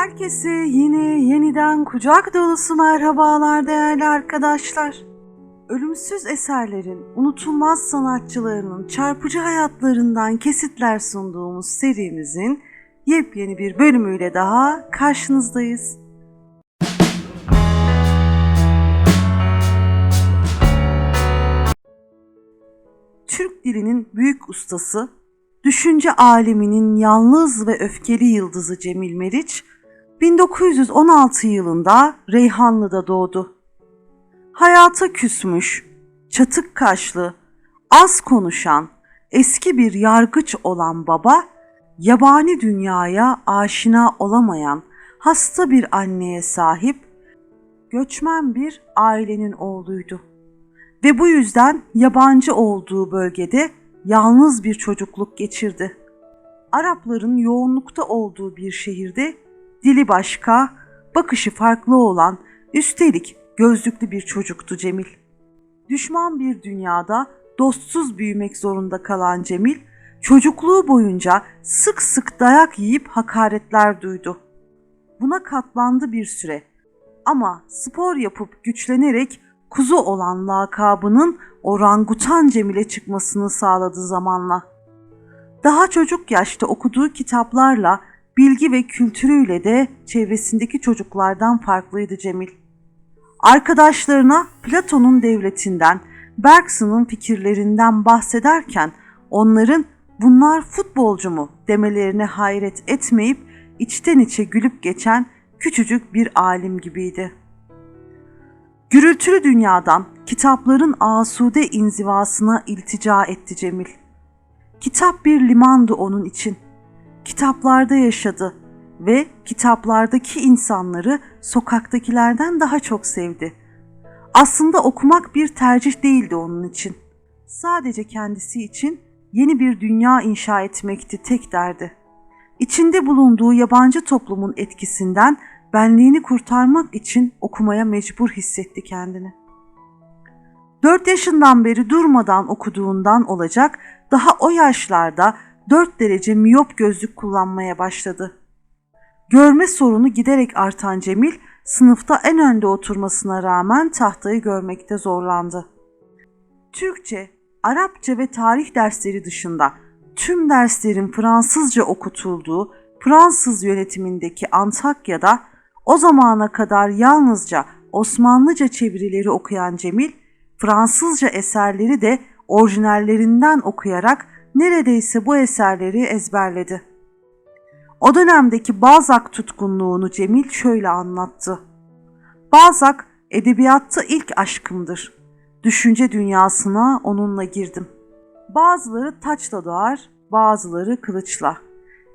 Herkese yine yeniden kucak dolusu merhabalar değerli arkadaşlar. Ölümsüz eserlerin, unutulmaz sanatçılarının çarpıcı hayatlarından kesitler sunduğumuz serimizin yepyeni bir bölümüyle daha karşınızdayız. Türk dilinin büyük ustası, düşünce aleminin yalnız ve öfkeli yıldızı Cemil Meriç, 1916 yılında Reyhanlı'da doğdu. Hayata küsmüş, çatık kaşlı, az konuşan, eski bir yargıç olan baba, yabani dünyaya aşina olamayan hasta bir anneye sahip, göçmen bir ailenin oğluydu ve bu yüzden yabancı olduğu bölgede yalnız bir çocukluk geçirdi. Arapların yoğunlukta olduğu bir şehirde dili başka, bakışı farklı olan, üstelik gözlüklü bir çocuktu Cemil. Düşman bir dünyada dostsuz büyümek zorunda kalan Cemil, çocukluğu boyunca sık sık dayak yiyip hakaretler duydu. Buna katlandı bir süre. Ama spor yapıp güçlenerek kuzu olan lakabının orangutan Cemil'e çıkmasını sağladı zamanla. Daha çocuk yaşta okuduğu kitaplarla, bilgi ve kültürüyle de çevresindeki çocuklardan farklıydı Cemil. Arkadaşlarına Platon'un devletinden, Bergson'un fikirlerinden bahsederken onların bunlar futbolcu mu demelerine hayret etmeyip içten içe gülüp geçen küçücük bir alim gibiydi. Gürültülü dünyadan kitapların asude inzivasına iltica etti Cemil. Kitap bir limandı onun için. Kitaplarda yaşadı ve kitaplardaki insanları sokaktakilerden daha çok sevdi. Aslında okumak bir tercih değildi onun için. Sadece kendisi için yeni bir dünya inşa etmekti tek derdi. İçinde bulunduğu yabancı toplumun etkisinden benliğini kurtarmak için okumaya mecbur hissetti kendini. Dört yaşından beri durmadan okuduğundan olacak daha o yaşlarda dört derece miyop gözlük kullanmaya başladı. Görme sorunu giderek artan Cemil sınıfta en önde oturmasına rağmen tahtayı görmekte zorlandı. Türkçe, Arapça ve tarih dersleri dışında tüm derslerin Fransızca okutulduğu Fransız yönetimindeki Antakya'da o zamana kadar yalnızca Osmanlıca çevirileri okuyan Cemil, Fransızca eserleri de orijinallerinden okuyarak neredeyse bu eserleri ezberledi. O dönemdeki Balzac tutkunluğunu Cemil şöyle anlattı. Balzac edebiyatta ilk aşkımdır. Düşünce dünyasına onunla girdim. Bazıları taçla doğar, bazıları kılıçla.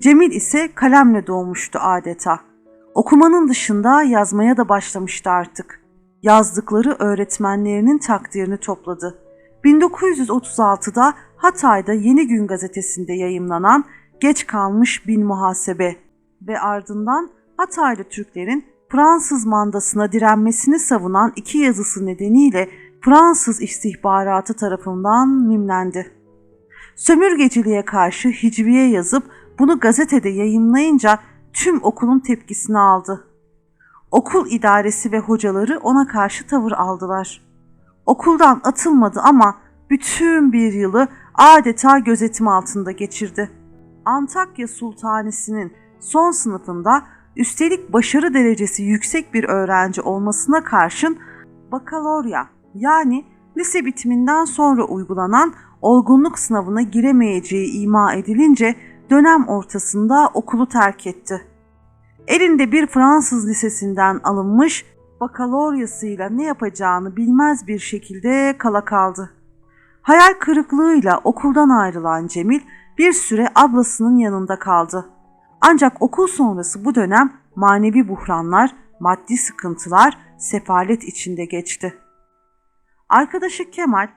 Cemil ise kalemle doğmuştu adeta. Okumanın dışında yazmaya da başlamıştı artık. Yazdıkları öğretmenlerinin takdirini topladı. 1936'da Hatay'da Yeni Gün gazetesinde yayımlanan Geç Kalmış Bin Muhasebe ve ardından Hataylı Türklerin Fransız mandasına direnmesini savunan iki yazısı nedeniyle Fransız istihbaratı tarafından mimlendi. Sömürgeciliğe karşı hicviye yazıp bunu gazetede yayımlayınca tüm okulun tepkisini aldı. Okul idaresi ve hocaları ona karşı tavır aldılar. Okuldan atılmadı ama bütün bir yılı adeta gözetim altında geçirdi. Antakya Sultanisi'nin son sınıfında üstelik başarı derecesi yüksek bir öğrenci olmasına karşın bakalorya yani lise bitiminden sonra uygulanan olgunluk sınavına giremeyeceği ima edilince dönem ortasında okulu terk etti. Elinde bir Fransız lisesinden alınmış bakaloryasıyla ne yapacağını bilmez bir şekilde kala kaldı. Hayal kırıklığıyla okuldan ayrılan Cemil bir süre ablasının yanında kaldı. Ancak okul sonrası bu dönem manevi buhranlar, maddi sıkıntılar, sefalet içinde geçti. Arkadaşı Kemal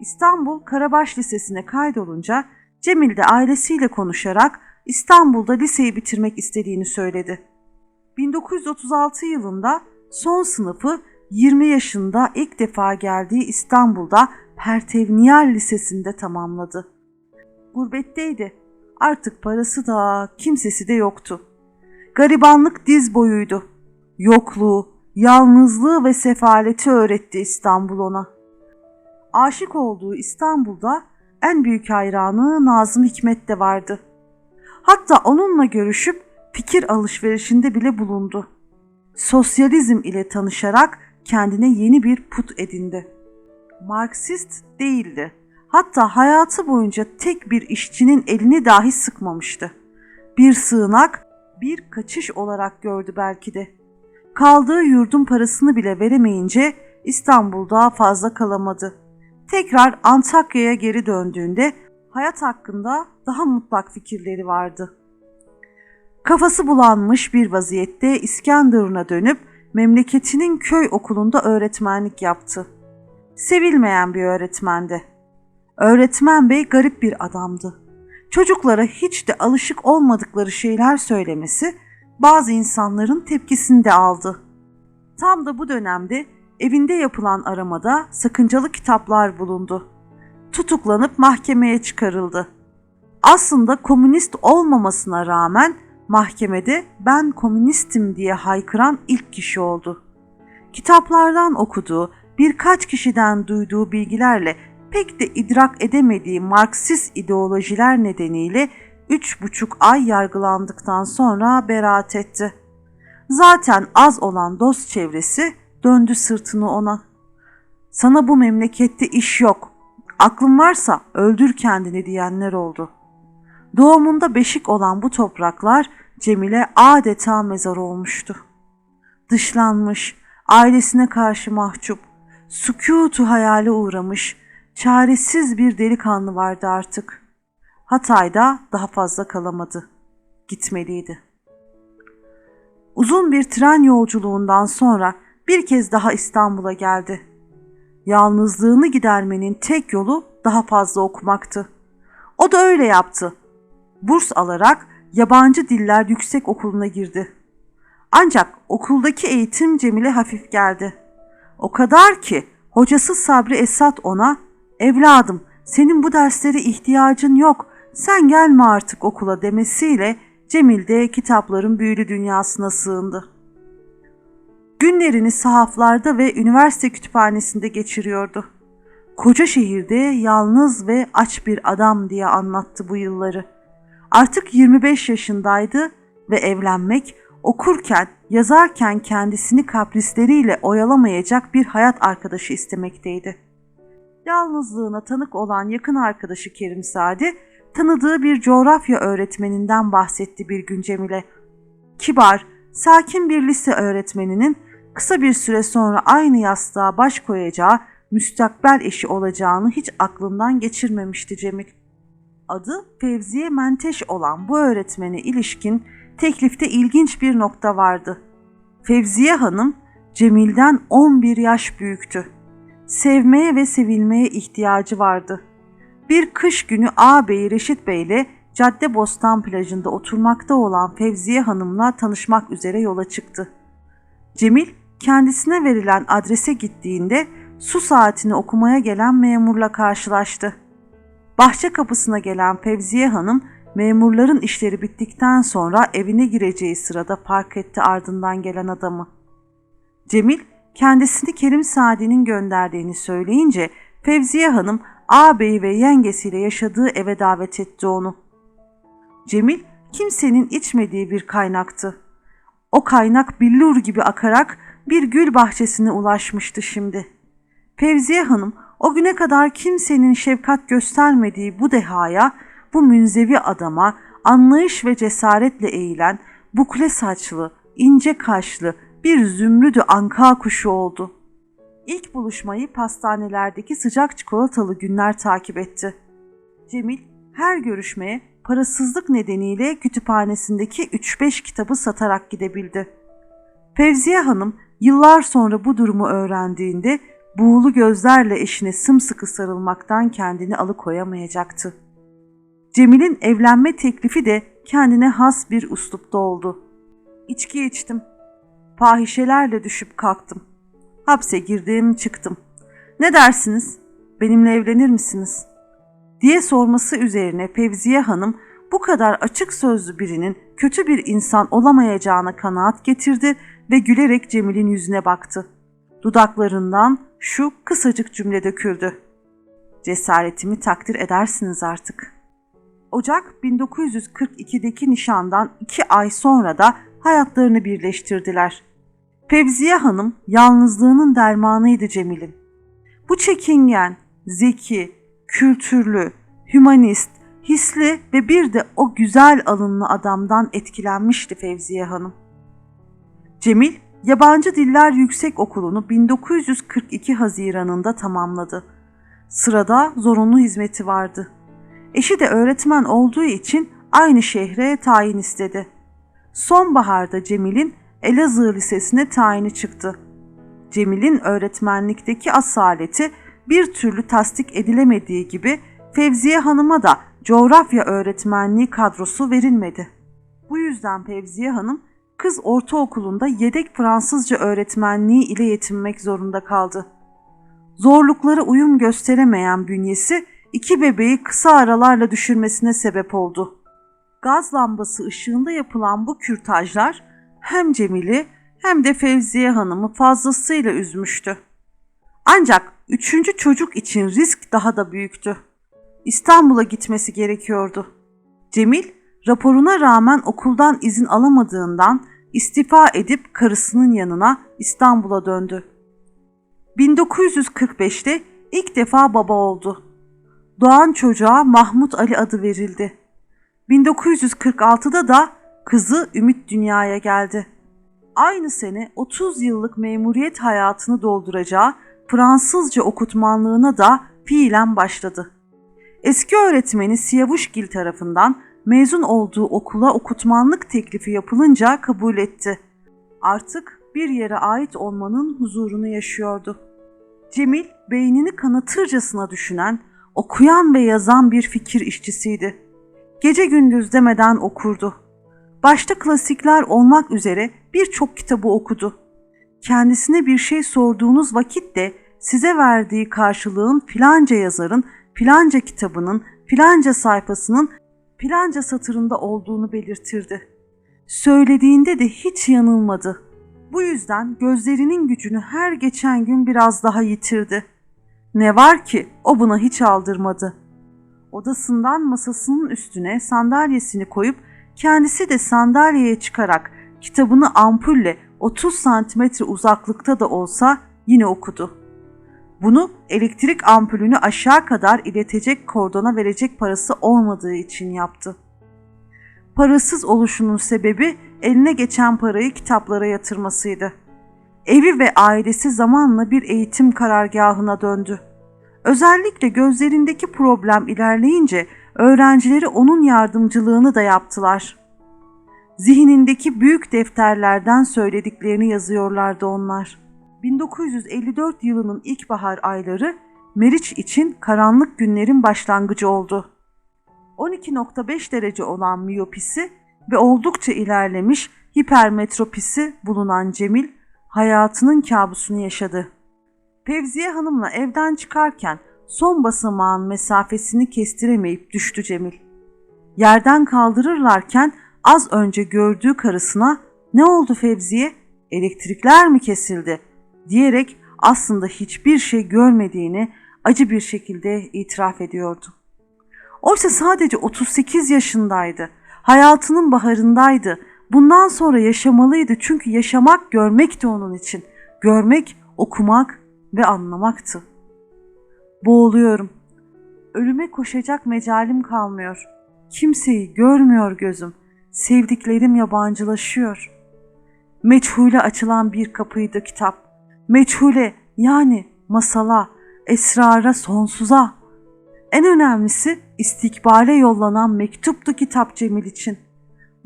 İstanbul Karabaş Lisesi'ne kaydolunca Cemil de ailesiyle konuşarak İstanbul'da liseyi bitirmek istediğini söyledi. 1936 yılında son sınıfı 20 yaşında ilk defa geldiği İstanbul'da Pertevniyal Lisesi'nde tamamladı. Gurbetteydi. Artık parası da kimsesi de yoktu. garibanlık diz boyuydu. Yokluğu, yalnızlığı ve sefaleti öğretti İstanbul ona. Aşık olduğu İstanbul'da en büyük hayranı Nazım Hikmet de vardı. Hatta onunla görüşüp fikir alışverişinde bile bulundu. Sosyalizm ile tanışarak kendine yeni bir put edindi. Marksist değildi. Hatta hayatı boyunca tek bir işçinin elini dahi sıkmamıştı. Bir sığınak, bir kaçış olarak gördü belki de. Kaldığı yurdun parasını bile veremeyince İstanbul'da fazla kalamadı. Tekrar Antakya'ya geri döndüğünde hayat hakkında daha mutlak fikirleri vardı. Kafası bulanmış bir vaziyette İskenderun'a dönüp memleketinin köy okulunda öğretmenlik yaptı. Sevilmeyen bir öğretmendi. Öğretmen bey garip bir adamdı. Çocuklara hiç de alışık olmadıkları şeyler söylemesi bazı insanların tepkisini de aldı. Tam da bu dönemde evinde yapılan aramada sakıncalı kitaplar bulundu. Tutuklanıp mahkemeye çıkarıldı. Aslında komünist olmamasına rağmen mahkemede ben komünistim diye haykıran ilk kişi oldu. Kitaplardan okuduğu, birkaç kişiden duyduğu bilgilerle pek de idrak edemediği Marksist ideolojiler nedeniyle üç buçuk ay yargılandıktan sonra beraat etti. Zaten az olan dost çevresi döndü sırtını ona. Sana bu memlekette iş yok. Aklın varsa öldür kendini diyenler oldu. Doğumunda beşik olan bu topraklar Cemile adeta mezar olmuştu. Dışlanmış, ailesine karşı mahcup, sükutu hayale uğramış, çaresiz bir delikanlı vardı artık. Hatay'da daha fazla kalamadı. Gitmeliydi. Uzun bir tren yolculuğundan sonra bir kez daha İstanbul'a geldi. Yalnızlığını gidermenin tek yolu daha fazla okumaktı. O da öyle yaptı. Burs alarak Yabancı Diller Yüksek Okulu'na girdi. Ancak okuldaki eğitim Cemile hafif geldi. O kadar ki hocası Sabri Esat ona "Evladım, senin bu derslere ihtiyacın yok. Sen gelme artık okula." demesiyle Cemil de kitapların büyülü dünyasına sığındı. Günlerini sahaflarda ve üniversite kütüphanesinde geçiriyordu. Koca şehirde yalnız ve aç bir adam diye anlattı bu yılları. Artık 25 yaşındaydı ve evlenmek, okurken, yazarken kendisini kaprisleriyle oyalamayacak bir hayat arkadaşı istemekteydi. Yalnızlığına tanık olan yakın arkadaşı Kerim Sadi, tanıdığı bir coğrafya öğretmeninden bahsetti bir gün Cemile. Kibar, sakin bir lise öğretmeninin kısa bir süre sonra aynı yastığa baş koyacağı müstakbel eşi olacağını hiç aklından geçirmemişti Cemil. Adı Fevziye Menteş olan bu öğretmene ilişkin teklifte ilginç bir nokta vardı. Fevziye Hanım Cemil'den 11 yaş büyüktü. Sevmeye ve sevilmeye ihtiyacı vardı. Bir kış günü ağabeyi Reşit Bey ile Cadde Bostan plajında oturmakta olan Fevziye Hanım'la tanışmak üzere yola çıktı. Cemil kendisine verilen adrese gittiğinde su saatini okumaya gelen memurla karşılaştı. Bahçe kapısına gelen Fevziye Hanım memurların işleri bittikten sonra evine gireceği sırada fark etti ardından gelen adamı. Cemil kendisini Kerim Sadi'nin gönderdiğini söyleyince Fevziye Hanım ağabeyi ve yengesiyle yaşadığı eve davet etti onu. Cemil kimsenin içmediği bir kaynaktı. O kaynak billur gibi akarak bir gül bahçesine ulaşmıştı şimdi. Fevziye Hanım o güne kadar kimsenin şefkat göstermediği bu dehaya, bu münzevi adama anlayış ve cesaretle eğilen bukle saçlı, ince kaşlı bir zümrüdü anka kuşu oldu. İlk buluşmayı pastanelerdeki sıcak çikolatalı günler takip etti. Cemil her görüşmeye parasızlık nedeniyle kütüphanesindeki 3-5 kitabı satarak gidebildi. Fevziye Hanım yıllar sonra bu durumu öğrendiğinde buğulu gözlerle eşine sımsıkı sarılmaktan kendini alıkoyamayacaktı. Cemil'in evlenme teklifi de kendine has bir uslupta oldu. İçki içtim. Fahişelerle düşüp kalktım. Hapse girdim çıktım. Ne dersiniz? Benimle evlenir misiniz? diye sorması üzerine Fevziye Hanım bu kadar açık sözlü birinin kötü bir insan olamayacağına kanaat getirdi ve gülerek Cemil'in yüzüne baktı. Dudaklarından şu kısacık cümle döküldü. Cesaretimi takdir edersiniz artık. Ocak 1942'deki nişandan iki ay sonra da hayatlarını birleştirdiler. Fevziye Hanım yalnızlığının dermanıydı Cemil'in. Bu çekingen, zeki, kültürlü, hümanist, hisli ve bir de o güzel alınlı adamdan etkilenmişti Fevziye Hanım. Cemil, Yabancı Diller Yüksek Okulu'nu 1942 Haziran'ında tamamladı. Sırada zorunlu hizmeti vardı. Eşi de öğretmen olduğu için aynı şehre tayin istedi. Sonbaharda Cemil'in Elazığ Lisesi'ne tayini çıktı. Cemil'in öğretmenlikteki asaleti bir türlü tasdik edilemediği gibi Fevziye Hanım'a da coğrafya öğretmenliği kadrosu verilmedi. Bu yüzden Fevziye Hanım kız ortaokulunda yedek Fransızca öğretmenliği ile yetinmek zorunda kaldı. Zorluklara uyum gösteremeyen bünyesi iki bebeği kısa aralarla düşürmesine sebep oldu. Gaz lambası ışığında yapılan bu kürtajlar hem Cemil'i hem de Fevziye Hanım'ı fazlasıyla üzmüştü. Ancak üçüncü çocuk için risk daha da büyüktü. İstanbul'a gitmesi gerekiyordu. Cemil, raporuna rağmen okuldan izin alamadığından istifa edip karısının yanına İstanbul'a döndü. 1945'te ilk defa baba oldu. Doğan çocuğa Mahmut Ali adı verildi. 1946'da da kızı Ümit dünyaya geldi. Aynı sene 30 yıllık memuriyet hayatını dolduracağı Fransızca okutmanlığına da fiilen başladı. Eski öğretmeni Siyavuşgil tarafından mezun olduğu okula okutmanlık teklifi yapılınca kabul etti. Artık bir yere ait olmanın huzurunu yaşıyordu. Cemil beynini kanatırcasına düşünen, okuyan ve yazan bir fikir işçisiydi. Gece gündüz demeden okurdu. Başta klasikler olmak üzere birçok kitabı okudu. Kendisine bir şey sorduğunuz vakit de size verdiği karşılığın filanca yazarın filanca kitabının filanca sayfasının filanca satırında olduğunu belirtirdi. Söylediğinde de hiç yanılmadı. Bu yüzden gözlerinin gücünü her geçen gün biraz daha yitirdi. Ne var ki o buna hiç aldırmadı. Odasından masasının üstüne sandalyesini koyup kendisi de sandalyeye çıkarak kitabını ampulle 30 santimetre uzaklıkta da olsa yine okudu. Bunu elektrik ampulünü aşağı kadar iletecek kordona verecek parası olmadığı için yaptı. Parasız oluşunun sebebi eline geçen parayı kitaplara yatırmasıydı. Evi ve ailesi zamanla bir eğitim karargahına döndü. Özellikle gözlerindeki problem ilerleyince öğrencileri onun yardımcılığını da yaptılar. Zihnindeki büyük defterlerden söylediklerini yazıyorlardı onlar. 1954 yılının ilkbahar ayları Meriç için karanlık günlerin başlangıcı oldu. 12.5 derece olan miyopisi ve oldukça ilerlemiş hipermetropisi bulunan Cemil hayatının kabusunu yaşadı. Fevziye Hanım'la evden çıkarken son basamağın mesafesini kestiremeyip düştü Cemil. Yerden kaldırırlarken az önce gördüğü karısına "Ne oldu Fevziye? Elektrikler mi kesildi?" Diyerek aslında hiçbir şey görmediğini acı bir şekilde itiraf ediyordu. Oysa sadece 38 yaşındaydı. Hayatının baharındaydı. Bundan sonra yaşamalıydı çünkü yaşamak görmekti onun için. Görmek, okumak ve anlamaktı. Boğuluyorum. Ölüme koşacak mecalim kalmıyor. Kimseyi görmüyor gözüm. Sevdiklerim yabancılaşıyor. Meçhule açılan bir kapıydı kitap. Meçhule yani masala, esrara, sonsuza. En önemlisi istikbale yollanan mektuptu kitap Cemil için.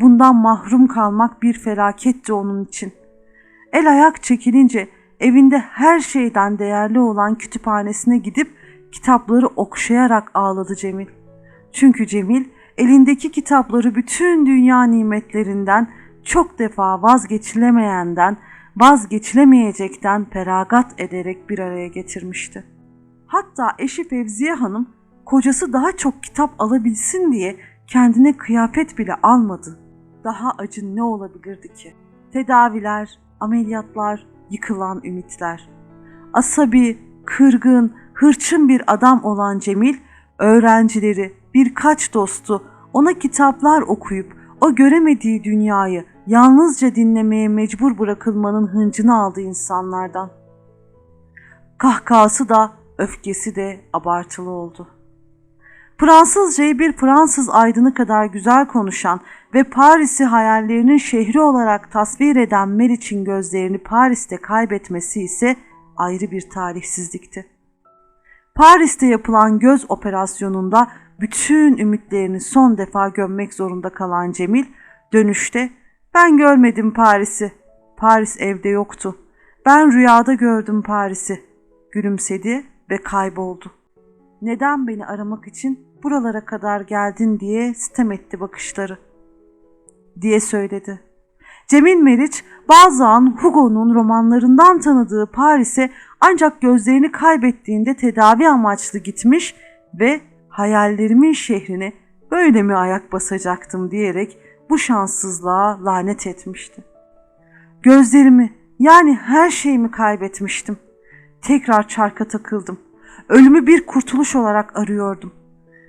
Bundan mahrum kalmak bir felaketti onun için. El ayak çekilince evinde her şeyden değerli olan kütüphanesine gidip kitapları okşayarak ağladı Cemil. Çünkü Cemil elindeki kitapları bütün dünya nimetlerinden çok defa vazgeçilemeyenden, vazgeçilemeyecekten feragat ederek bir araya getirmişti. Hatta eşi Fevziye Hanım kocası daha çok kitap alabilsin diye kendine kıyafet bile almadı. Daha acı ne olabilirdi ki? Tedaviler, ameliyatlar, yıkılan ümitler. Asabi, kırgın, hırçın bir adam olan Cemil, öğrencileri, birkaç dostu ona kitaplar okuyup o göremediği dünyayı yalnızca dinlemeye mecbur bırakılmanın hıncını aldı insanlardan. Kahkahası da öfkesi de abartılı oldu. Fransızcayı bir Fransız aydını kadar güzel konuşan ve Paris'i hayallerinin şehri olarak tasvir eden Meriç'in gözlerini Paris'te kaybetmesi ise ayrı bir talihsizlikti. Paris'te yapılan göz operasyonunda bütün ümitlerini son defa gömmek zorunda kalan Cemil dönüşte ben görmedim Paris'i. Paris evde yoktu. Ben rüyada gördüm Paris'i. Gülümsedi ve kayboldu. Neden beni aramak için buralara kadar geldin diye sitem etti bakışları. Diye söyledi. Cemil Meriç bazı an Hugo'nun romanlarından tanıdığı Paris'e ancak gözlerini kaybettiğinde tedavi amaçlı gitmiş ve hayallerimin şehrine böyle mi ayak basacaktım diyerek bu şanssızlığa lanet etmişti. Gözlerimi yani her şeyimi kaybetmiştim. Tekrar çarka takıldım. Ölümü bir kurtuluş olarak arıyordum.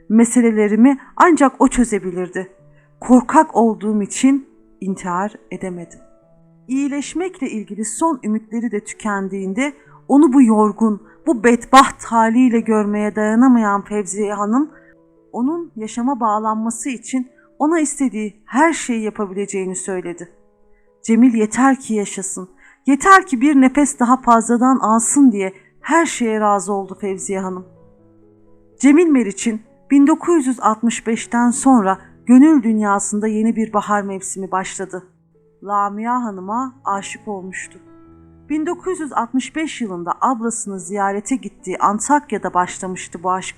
Meselelerimi ancak o çözebilirdi. Korkak olduğum için intihar edemedim. İyileşmekle ilgili son ümitleri de tükendiğinde onu bu yorgun, bu bedbaht haliyle görmeye dayanamayan Fevziye Hanım, onun yaşama bağlanması için ona istediği her şeyi yapabileceğini söyledi. Cemil yeter ki yaşasın, yeter ki bir nefes daha fazladan alsın diye her şeye razı oldu Fevziye Hanım. Cemil Meriç'in 1965'ten sonra gönül dünyasında yeni bir bahar mevsimi başladı. Lamia Hanım'a aşık olmuştu. 1965 yılında ablasını ziyarete gittiği Antakya'da başlamıştı bu aşk.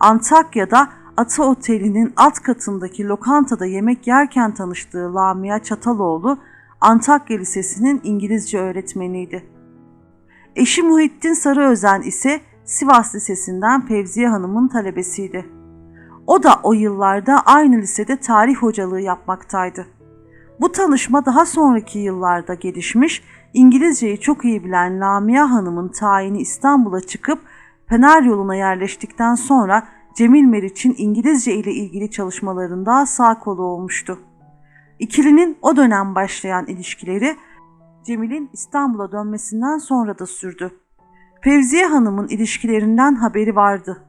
Antakya'da Ata Oteli'nin alt katındaki lokantada yemek yerken tanıştığı Lamia Çataloğlu, Antakya Lisesi'nin İngilizce öğretmeniydi. Eşi Muhittin Sarıözen ise Sivas Lisesi'nden Fevziye Hanım'ın talebesiydi. O da o yıllarda aynı lisede tarih hocalığı yapmaktaydı. Bu tanışma daha sonraki yıllarda gelişmiş, İngilizceyi çok iyi bilen Lamia Hanım'ın tayini İstanbul'a çıkıp Fener yoluna yerleştikten sonra Cemil Meriç'in İngilizce ile ilgili çalışmalarında sağ kolu olmuştu. İkilinin o dönem başlayan ilişkileri Cemil'in İstanbul'a dönmesinden sonra da sürdü. Fevziye Hanım'ın ilişkilerinden haberi vardı.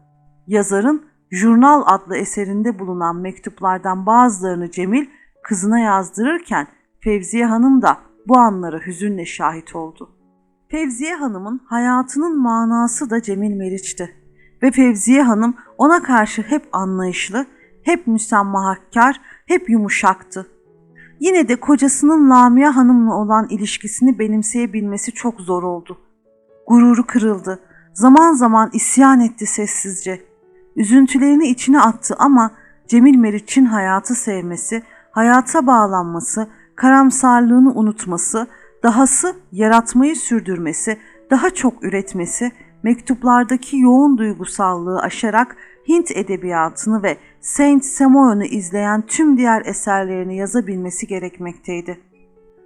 Yazarın Jurnal adlı eserinde bulunan mektuplardan bazılarını Cemil kızına yazdırırken Fevziye Hanım da bu anlara hüzünle şahit oldu. Fevziye Hanım'ın hayatının manası da Cemil Meriç'ti ve Fevziye Hanım ona karşı hep anlayışlı, hep müsammahakar, hep yumuşaktı. Yine de kocasının Lamia Hanım'la olan ilişkisini benimseyebilmesi çok zor oldu. Gururu kırıldı. Zaman zaman isyan etti sessizce. Üzüntülerini içine attı ama Cemil Meriç'in hayatı sevmesi, hayata bağlanması, karamsarlığını unutması, dahası yaratmayı sürdürmesi, daha çok üretmesi, mektuplardaki yoğun duygusallığı aşarak Hint edebiyatını ve Saint Samoan'ı izleyen tüm diğer eserlerini yazabilmesi gerekmekteydi.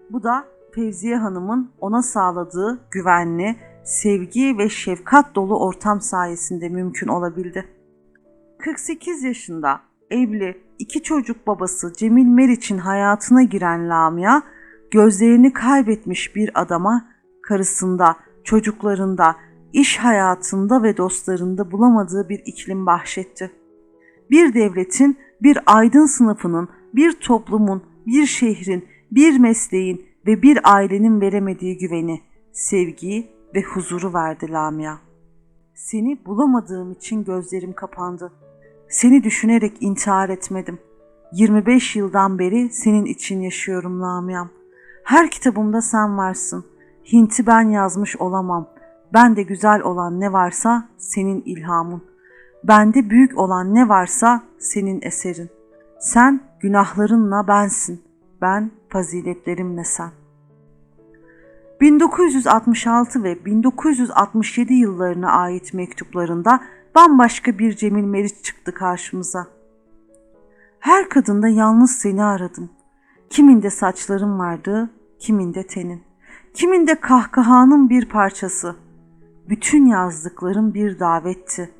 Bu da Fevziye Hanım'ın ona sağladığı güvenli, sevgi ve şefkat dolu ortam sayesinde mümkün olabildi. 48 yaşında evli, iki çocuk babası Cemil Meriç'in hayatına giren Lamia, gözlerini kaybetmiş bir adama karısında, çocuklarında, iş hayatında ve dostlarında bulamadığı bir iklim bahşetti. Bir devletin, bir aydın sınıfının, bir toplumun, bir şehrin, bir mesleğin ve bir ailenin veremediği güveni, sevgiyi ve huzuru verdi Lamia. Seni bulamadığım için gözlerim kapandı. Seni düşünerek intihar etmedim. 25 yıldan beri senin için yaşıyorum Lamia'm. Her kitabımda sen varsın. Hint'i ben yazmış olamam. Ben de güzel olan ne varsa senin ilhamın. Bende büyük olan ne varsa senin eserin. Sen günahlarınla bensin. Ben faziletlerimle sen. 1966 ve 1967 yıllarına ait mektuplarında bambaşka bir Cemil Meriç çıktı karşımıza. Her kadında yalnız seni aradım. Kiminde saçların vardı, kiminde tenin. Kiminde kahkahanın bir parçası. Bütün yazdıklarım bir davetti,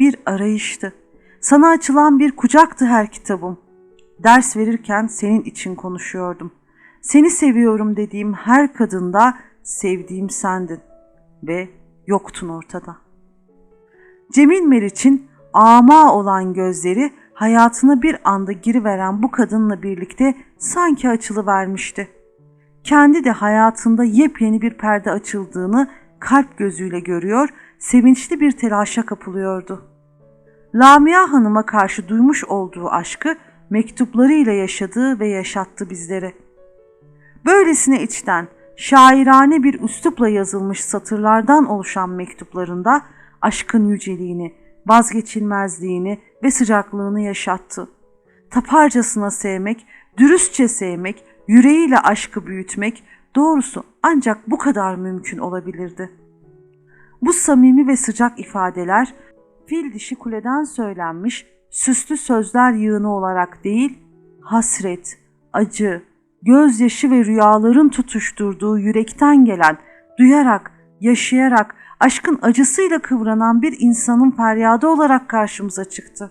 bir arayıştı. Sana açılan bir kucaktı her kitabım. Ders verirken senin için konuşuyordum. Seni seviyorum dediğim her kadında sevdiğim sendin ve yoktun ortada. Cemil Meriç'in ama olan gözleri hayatına bir anda giriveren bu kadınla birlikte sanki açılıvermişti. Kendi de hayatında yepyeni bir perde açıldığını kalp gözüyle görüyor, sevinçli bir telaşa kapılıyordu. Lamia Hanım'a karşı duymuş olduğu aşkı mektuplarıyla yaşadığı ve yaşattı bizlere. Böylesine içten, şairane bir üslupla yazılmış satırlardan oluşan mektuplarında aşkın yüceliğini, vazgeçilmezliğini ve sıcaklığını yaşattı. Taparcasına sevmek, dürüstçe sevmek, yüreğiyle aşkı büyütmek doğrusu ancak bu kadar mümkün olabilirdi. Bu samimi ve sıcak ifadeler fil dişi kuleden söylenmiş süslü sözler yığını olarak değil, hasret, acı, gözyaşı ve rüyaların tutuşturduğu yürekten gelen, duyarak, yaşayarak, aşkın acısıyla kıvranan bir insanın feryadı olarak karşımıza çıktı.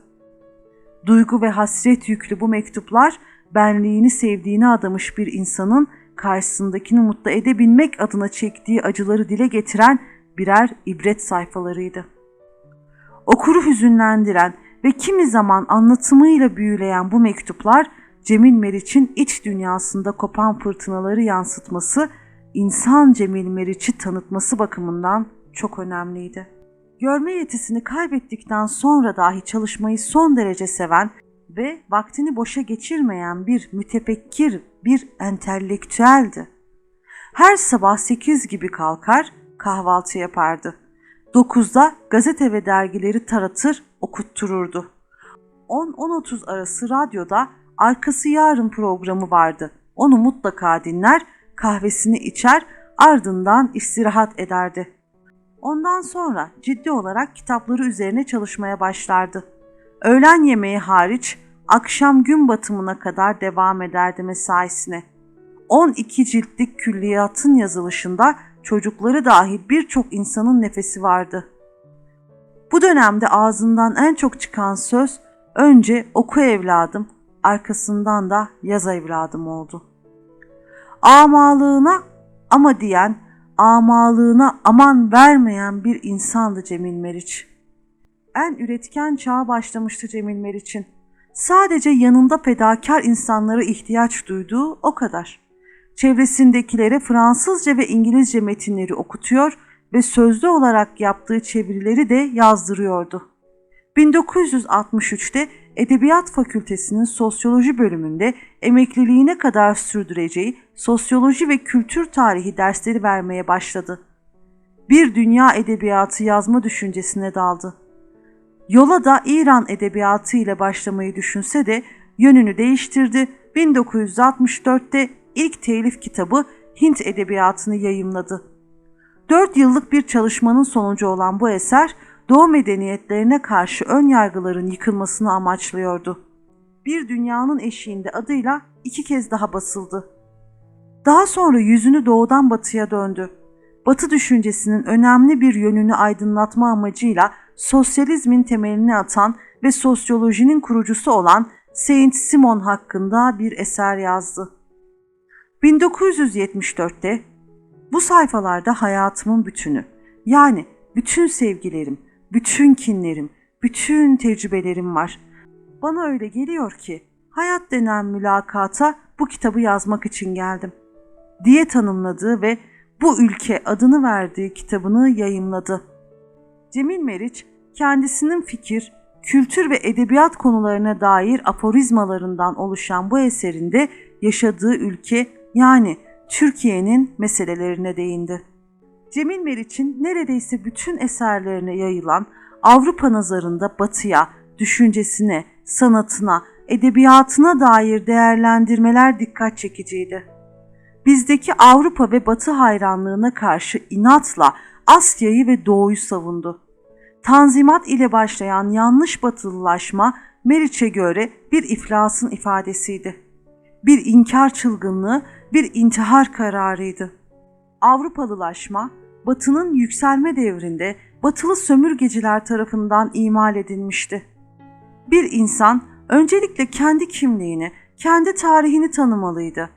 Duygu ve hasret yüklü bu mektuplar, benliğini sevdiğini adamış bir insanın karşısındakini mutlu edebilmek adına çektiği acıları dile getiren birer ibret sayfalarıydı. Okuru hüzünlendiren ve kimi zaman anlatımıyla büyüleyen bu mektuplar Cemil Meriç'in iç dünyasında kopan fırtınaları yansıtması, insan Cemil Meriç'i tanıtması bakımından çok önemliydi. Görme yetisini kaybettikten sonra dahi çalışmayı son derece seven ve vaktini boşa geçirmeyen bir mütefekkir, bir entelektüeldi. Her sabah 8 gibi kalkar, kahvaltı yapardı. 9'da gazete ve dergileri taratır, okuttururdu. 10-10.30 arası radyoda Arkası Yarın programı vardı. Onu mutlaka dinler, kahvesini içer, ardından istirahat ederdi. Ondan sonra ciddi olarak kitapları üzerine çalışmaya başlardı. Öğlen yemeği hariç akşam gün batımına kadar devam ederdi mesaisine. 12 ciltlik külliyatın yazılışında çocukları dahil birçok insanın nefesi vardı. Bu dönemde ağzından en çok çıkan söz önce oku evladım, arkasından da yaz evladım oldu. Amalığına ama diyen, amalığına aman vermeyen bir insandı Cemil Meriç. En üretken çağa başlamıştı Cemil Meriç'in. Sadece yanında fedakar insanlara ihtiyaç duyduğu o kadar. Çevresindekilere Fransızca ve İngilizce metinleri okutuyor ve sözlü olarak yaptığı çevirileri de yazdırıyordu. 1963'te Edebiyat Fakültesinin Sosyoloji bölümünde emekliliğine kadar sürdüreceği sosyoloji ve kültür tarihi dersleri vermeye başladı. Bir dünya edebiyatı yazma düşüncesine daldı. Yola da İran edebiyatı ile başlamayı düşünse de yönünü değiştirdi. 1964'te ilk telif kitabı Hint edebiyatını yayımladı. Dört yıllık bir çalışmanın sonucu olan bu eser Doğu medeniyetlerine karşı ön yargıların yıkılmasını amaçlıyordu. Bir dünyanın eşiğinde adıyla iki kez daha basıldı. Daha sonra yüzünü doğudan batıya döndü. Batı düşüncesinin önemli bir yönünü aydınlatma amacıyla sosyalizmin temelini atan ve sosyolojinin kurucusu olan Saint Simon hakkında bir eser yazdı. 1974'te bu sayfalarda hayatımın bütünü yani bütün sevgilerim, bütün kinlerim, bütün tecrübelerim var. Bana öyle geliyor ki hayat denen mülakata bu kitabı yazmak için geldim diye tanımladığı ve bu ülke adını verdiği kitabını yayımladı. Cemil Meriç kendisinin fikir, kültür ve edebiyat konularına dair aforizmalarından oluşan bu eserinde yaşadığı ülke yani Türkiye'nin meselelerine değindi. Cemil Meriç'in neredeyse bütün eserlerine yayılan Avrupa nazarında batıya, düşüncesine, sanatına, edebiyatına dair değerlendirmeler dikkat çekiciydi. Bizdeki Avrupa ve Batı hayranlığına karşı inatla Asya'yı ve Doğu'yu savundu. Tanzimat ile başlayan yanlış batılılaşma Meriç'e göre bir iflasın ifadesiydi. Bir inkar çılgınlığı, bir intihar kararıydı. Avrupalılaşma, Batı'nın yükselme devrinde batılı sömürgeciler tarafından imal edilmişti. Bir insan öncelikle kendi kimliğini, kendi tarihini tanımalıydı.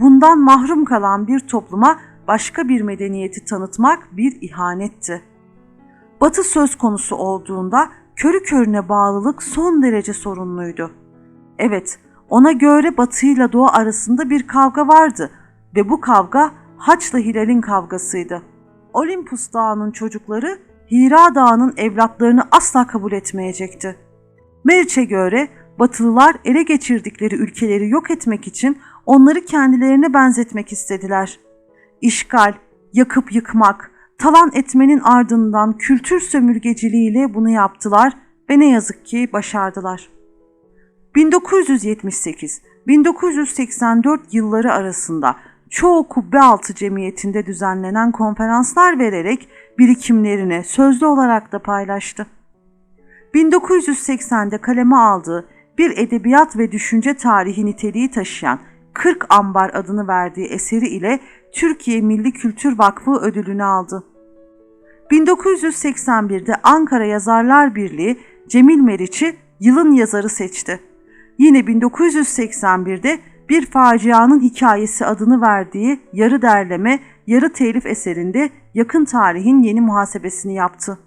Bundan mahrum kalan bir topluma başka bir medeniyeti tanıtmak bir ihanetti. Batı söz konusu olduğunda körü körüne bağlılık son derece sorunluydu. Evet, ona göre Batı ile Doğu arasında bir kavga vardı ve bu kavga Haç'la Hilal'in kavgasıydı. Olimpus Dağı'nın çocukları Hira Dağı'nın evlatlarını asla kabul etmeyecekti. Meriç'e göre Batılılar ele geçirdikleri ülkeleri yok etmek için onları kendilerine benzetmek istediler. İşgal, yakıp yıkmak, talan etmenin ardından kültür sömürgeciliğiyle bunu yaptılar ve ne yazık ki başardılar. 1978-1984 yılları arasında çoğu kubbe altı cemiyetinde düzenlenen konferanslar vererek birikimlerini sözlü olarak da paylaştı. 1980'de kaleme aldığı bir edebiyat ve düşünce tarihi niteliği taşıyan 40 Ambar adını verdiği eseri ile Türkiye Milli Kültür Vakfı ödülünü aldı. 1981'de Ankara Yazarlar Birliği Cemil Meriç'i yılın yazarı seçti. Yine 1981'de bir facianın hikayesi adını verdiği yarı derleme, yarı telif eserinde yakın tarihin yeni muhasebesini yaptı.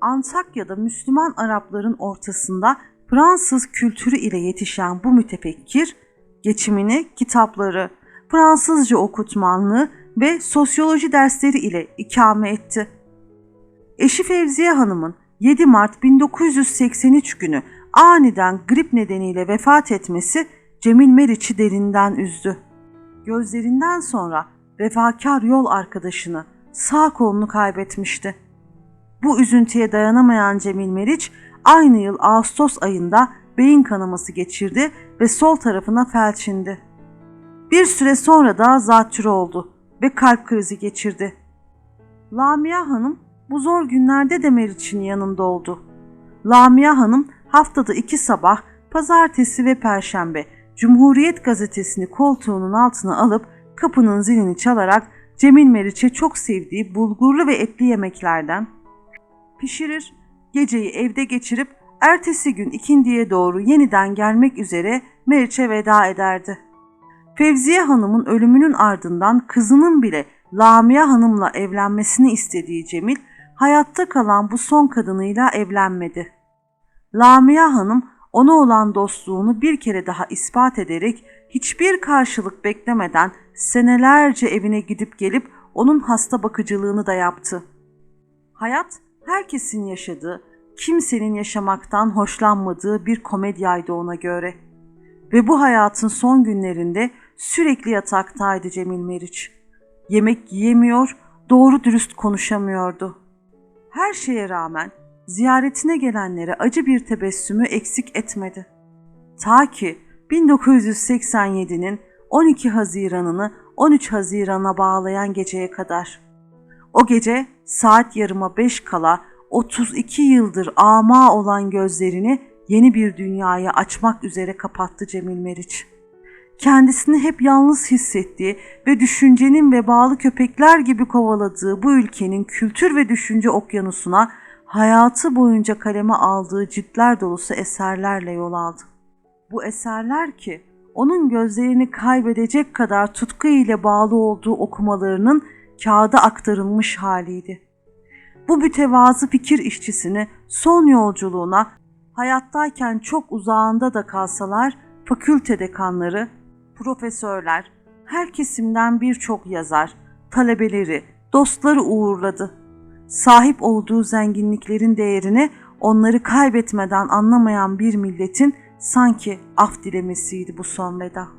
Antakya'da Müslüman Arapların ortasında Fransız kültürü ile yetişen bu mütefekkir, geçimini kitapları, Fransızca okutmanlığı ve sosyoloji dersleri ile ikame etti. Eşi Fevziye Hanım'ın 7 Mart 1983 günü aniden grip nedeniyle vefat etmesi Cemil Meriç'i derinden üzdü. Gözlerinden sonra vefakar yol arkadaşını, sağ kolunu kaybetmişti. Bu üzüntüye dayanamayan Cemil Meriç aynı yıl Ağustos ayında beyin kanaması geçirdi ve sol tarafına felç indi. Bir süre sonra da zatürre oldu ve kalp krizi geçirdi. Lamia Hanım bu zor günlerde de Meriç'in yanında oldu. Lamia Hanım haftada iki sabah, pazartesi ve perşembe Cumhuriyet gazetesini koltuğunun altına alıp kapının zilini çalarak Cemil Meriç'e çok sevdiği bulgurlu ve etli yemeklerden pişirir, geceyi evde geçirip ertesi gün ikindiye doğru yeniden gelmek üzere Meriç'e veda ederdi. Fevziye Hanım'ın ölümünün ardından kızının bile Lamia Hanım'la evlenmesini istediği Cemil, hayatta kalan bu son kadınıyla evlenmedi. Lamia Hanım ona olan dostluğunu bir kere daha ispat ederek hiçbir karşılık beklemeden senelerce evine gidip gelip onun hasta bakıcılığını da yaptı. Hayat herkesin yaşadığı, kimsenin yaşamaktan hoşlanmadığı bir komedyaydı ona göre. Ve bu hayatın son günlerinde sürekli yataktaydı Cemil Meriç. Yemek yiyemiyor, doğru dürüst konuşamıyordu. Her şeye rağmen ziyaretine gelenlere acı bir tebessümü eksik etmedi. Ta ki 1987'nin 12 Haziran'ını 13 Haziran'a bağlayan geceye kadar. O gece saat yarıma 5 kala 32 yıldır ama olan gözlerini yeni bir dünyaya açmak üzere kapattı Cemil Meriç. Kendisini hep yalnız hissettiği ve düşüncenin ve bağlı köpekler gibi kovaladığı bu ülkenin kültür ve düşünce okyanusuna hayatı boyunca kaleme aldığı ciltler dolusu eserlerle yol aldı. Bu eserler ki onun gözlerini kaybedecek kadar tutku ile bağlı olduğu okumalarının kağıda aktarılmış haliydi. Bu mütevazı fikir işçisini son yolculuğuna hayattayken çok uzağında da kalsalar fakülte dekanları, profesörler, her kesimden birçok yazar, talebeleri, dostları uğurladı. Sahip olduğu zenginliklerin değerini onları kaybetmeden anlamayan bir milletin sanki af dilemesiydi bu son veda.